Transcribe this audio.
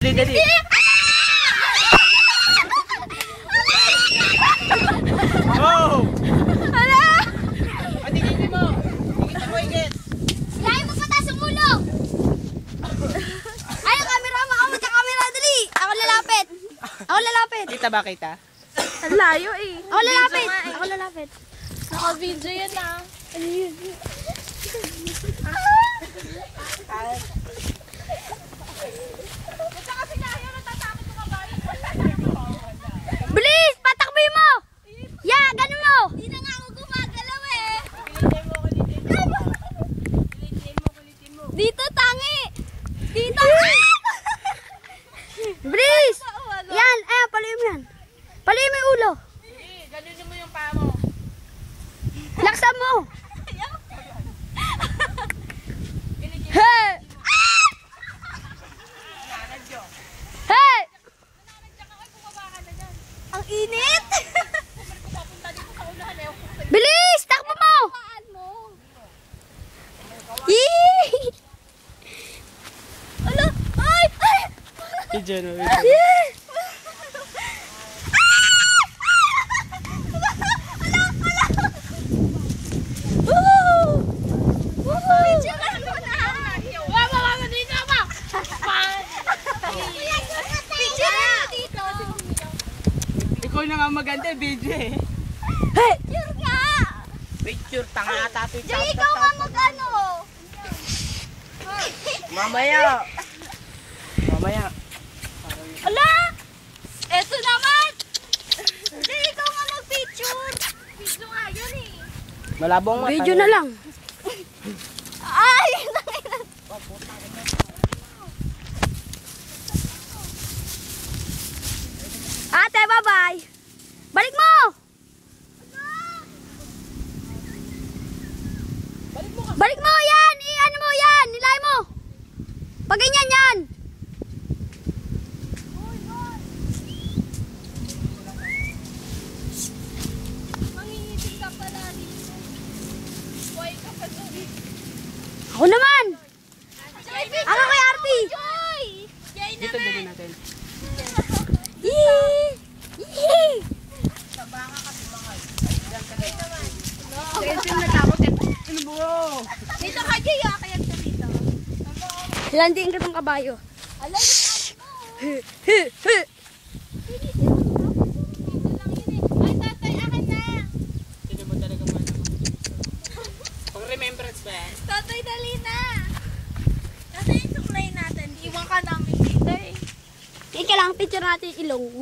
Dali, dali. Oh! Hala! Patingin mo! Tingin mo, Igit! Lahat mo pataas ang ulo! Ay, ang camera mo! Ako magka-camera, dali! Ako lalapit! Ako lalapit! Kita ba kita? Ang layo eh. Ako lalapit! Ako lalapit! Naka-video yan ah. Ganun mo! Hindi na nga ako gumagalaw eh! Dito, tangi! Dito! Bilis! Yan, eh, paluin mo yan. Paluin mo yung ulo. Ganunin mo yung paa mo. Laksan mo! Hey! Hey! Ang init! Bilis! Takbo mo! Yee! Ala! Ay! Ay! Video no, Yee! Woo! Woo! Picture ka muna! Wama, wama, dito ba? Picture na dito! Ikaw na nga maganda, video eh. Hey! Picture ka! Picture, tanga ata picture. Ikaw nga mag-ano! Mamaya. Mamaya. Ala! Eto naman! Jay, ikaw nga mag-picture! Video nga yun eh. Malabong mata. Video na lang. Ay! Ate, bye-bye! Balik mo! Balik mo yan! I-ano mo yan! Nilay mo! Pag ganyan yan! Ako naman! Ako kay! Joy Dito, dali natin. Yee! Yee! Tension na takot. Ano bro? Dito ka, Joy. ah. Kaya ka dito. Landing ka tong kabayo. Ala, He, he, he. lang, picture natin ilong.